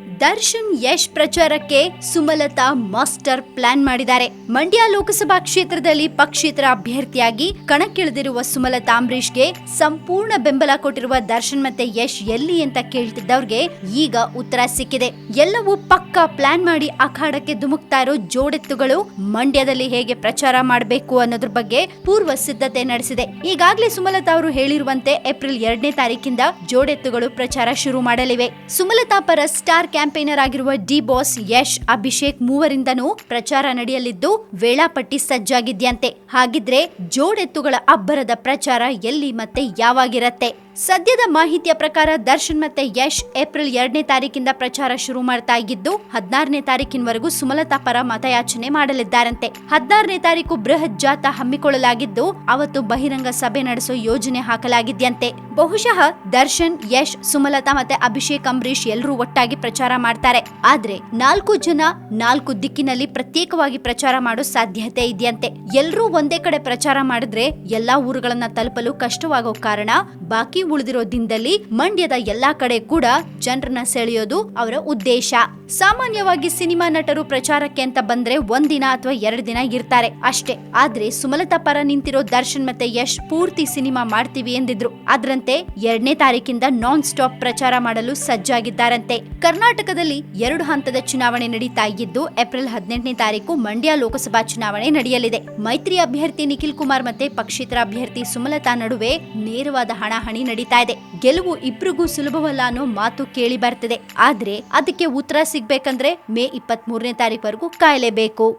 ದರ್ಶನ್ ಯಶ್ ಪ್ರಚಾರಕ್ಕೆ Sumalatha master plan ಮಾಡಿದ್ದಾರೆ. ಮಂಡ್ಯ ಲೋಕಸಭಾ ಕ್ಷೇತ್ರದಲ್ಲಿ ಪಕ್ಷೇತರ ಅಭ್ಯರ್ಥಿಯಾಗಿ ಕಣಕ್ಕಿಳಿದಿರುವ ಸುಮಲತಾ ಅಂಬರೀಷ್ಗೆ ಸಂಪೂರ್ಣ ಬೆಂಬಲ ಕೊಟ್ಟಿರುವ ದರ್ಶನ್ ಮತ್ತೆ ಯಶ್ ಎಲ್ಲಿ ಅಂತ ಕೇಳ್ತಿದ್ದವ್ರಿಗೆ ಈಗ ಉತ್ತರ ಸಿಕ್ಕಿದೆ. ಎಲ್ಲವೂ ಪಕ್ಕಾ ಪ್ಲಾನ್ ಮಾಡಿ ಅಖಾಡಕ್ಕೆ ಧುಮುಕ್ತಾ ಇರೋ ಜೋಡೆತ್ತುಗಳು ಮಂಡ್ಯದಲ್ಲಿ ಹೇಗೆ ಪ್ರಚಾರ ಮಾಡಬೇಕು ಅನ್ನೋದ್ರ ಬಗ್ಗೆ ಪೂರ್ವ ಸಿದ್ಧತೆ ನಡೆಸಿದೆ. ಈಗಾಗಲೇ ಸುಮಲತಾ ಅವರು ಹೇಳಿರುವಂತೆ ಏಪ್ರಿಲ್ ಎರಡನೇ ತಾರೀಕಿಂದ ಜೋಡೆತ್ತುಗಳು ಪ್ರಚಾರ ಶುರು ಮಾಡಲಿವೆ. ಸುಮಲತಾ ಪರ ಸ್ಟಾರ್ ಕ್ಯಾಂಪೇನರ್ ಆಗಿರುವ ಡಿ ಬಾಸ್ ಯಶ್ ಅಭಿಷೇಕ್ ಮೂವರಿಂದನೂ ಪ್ರಚಾರ ನಡೆಯಲಿದ್ದು ವೇಳಾಪಟ್ಟಿ ಸಜ್ಜಾಗಿದ್ಯಂತೆ. ಹಾಗಿದ್ರೆ ಜೋಡೆತ್ತುಗಳ ಅಬ್ಬರದ ಪ್ರಚಾರ ಎಲ್ಲಿ ಮತ್ತೆ ಯಾವಾಗಿರತ್ತೆ? ಸದ್ಯದ ಮಾಹಿತಿಯ ಪ್ರಕಾರ ದರ್ಶನ್ ಮತ್ತೆ ಯಶ್ ಏಪ್ರಿಲ್ ಎರಡನೇ ತಾರೀಕಿಂದ ಪ್ರಚಾರ ಶುರು ಮಾಡ್ತಾ ಇದ್ದು, ಹದಿನಾರನೇ ತಾರೀಕಿನವರೆಗೂ ಸುಮಲತಾ ಪರ ಮತಯಾಚನೆ ಮಾಡಲಿದ್ದಾರಂತೆ. ಹದಿನಾರನೇ ತಾರೀಕು ಬೃಹತ್ ಜಾಥಾ ಹಮ್ಮಿಕೊಳ್ಳಲಾಗಿದ್ದು, ಅವತ್ತು ಬಹಿರಂಗ ಸಭೆ ನಡೆಸೋ ಯೋಜನೆ ಹಾಕಲಾಗಿದೆಯಂತೆ. ಬಹುಶಃ ದರ್ಶನ್, ಯಶ್, ಸುಮಲತಾ ಮತ್ತೆ ಅಭಿಷೇಕ್ ಅಂಬರೀಶ್ ಎಲ್ಲರೂ ಒಟ್ಟಾಗಿ ಪ್ರಚಾರ ಮಾಡ್ತಾರೆ. ಆದ್ರೆ ನಾಲ್ಕು ಜನ ನಾಲ್ಕು ದಿಕ್ಕಿನಲ್ಲಿ ಪ್ರತ್ಯೇಕವಾಗಿ ಪ್ರಚಾರ ಮಾಡೋ ಸಾಧ್ಯತೆ ಇದೆಯಂತೆ. ಎಲ್ಲರೂ ಒಂದೇ ಕಡೆ ಪ್ರಚಾರ ಮಾಡಿದ್ರೆ ಎಲ್ಲಾ ಊರುಗಳನ್ನ ತಲುಪಲು ಕಷ್ಟವಾಗೋ ಕಾರಣ, ಬಾಕಿ ಉಳಿದಿರೋ ದಿನದಲ್ಲಿ ಮಂಡ್ಯದ ಎಲ್ಲಾ ಕಡೆ ಕೂಡ ಜನರನ್ನ ಸೆಳೆಯೋದು ಅವರ ಉದ್ದೇಶ. ಸಾಮಾನ್ಯವಾಗಿ ಸಿನಿಮಾ ನಟರು ಪ್ರಚಾರಕ್ಕೆ ಅಂತ ಬಂದ್ರೆ ಒಂದಿನ ಅಥವಾ ಎರಡು ದಿನ ಇರ್ತಾರೆ ಅಷ್ಟೇ. ಆದ್ರೆ ಸುಮಲತಾ ಪರ ನಿಂತಿರೋ ದರ್ಶನ್ ಮತ್ತೆ ಯಶ್ ಪೂರ್ತಿ ಸಿನಿಮಾ ಮಾಡ್ತೀವಿ ಎಂದಿದ್ರು. ಅದ್ರಂತೆ ಎರಡನೇ ತಾರೀಕಿಂದ ನಾನ್ ಸ್ಟಾಪ್ ಪ್ರಚಾರ ಮಾಡಲು ಸಜ್ಜಾಗಿದ್ದಾರಂತೆ. ಕರ್ನಾಟಕದಲ್ಲಿ ಎರಡು ಹಂತದ ಚುನಾವಣೆ ನಡೀತಾ ಇದ್ದು ಏಪ್ರಿಲ್ ಹದಿನೆಂಟನೇ ತಾರೀಕು ಮಂಡ್ಯ ಲೋಕಸಭಾ ಚುನಾವಣೆ ನಡೆಯಲಿದೆ. ಮೈತ್ರಿ ಅಭ್ಯರ್ಥಿ ನಿಖಿಲ್ ಕುಮಾರ್ ಮತ್ತೆ ಪಕ್ಷೇತರ ಅಭ್ಯರ್ಥಿ ಸುಮಲತಾ ನಡುವೆ ನೇರವಾದ ಹಣಾಹಣಿ ನಡೀತಾ ಇದೆ. ಗೆಲುವು ಇಬ್ರಿಗೂ ಸುಲಭವಲ್ಲ ಅನ್ನೋ ಮಾತು ಕೇಳಿ ಬರ್ತಿದೆ. ಆದ್ರೆ ಅದಕ್ಕೆ ಉತ್ತರ ಸಿಗ್ಬೇಕಂದ್ರೆ ಮೇ ಇಪ್ಪತ್ತ್ ಮೂರನೇ ತಾರೀಕು ಕಾಯಲೇಬೇಕು.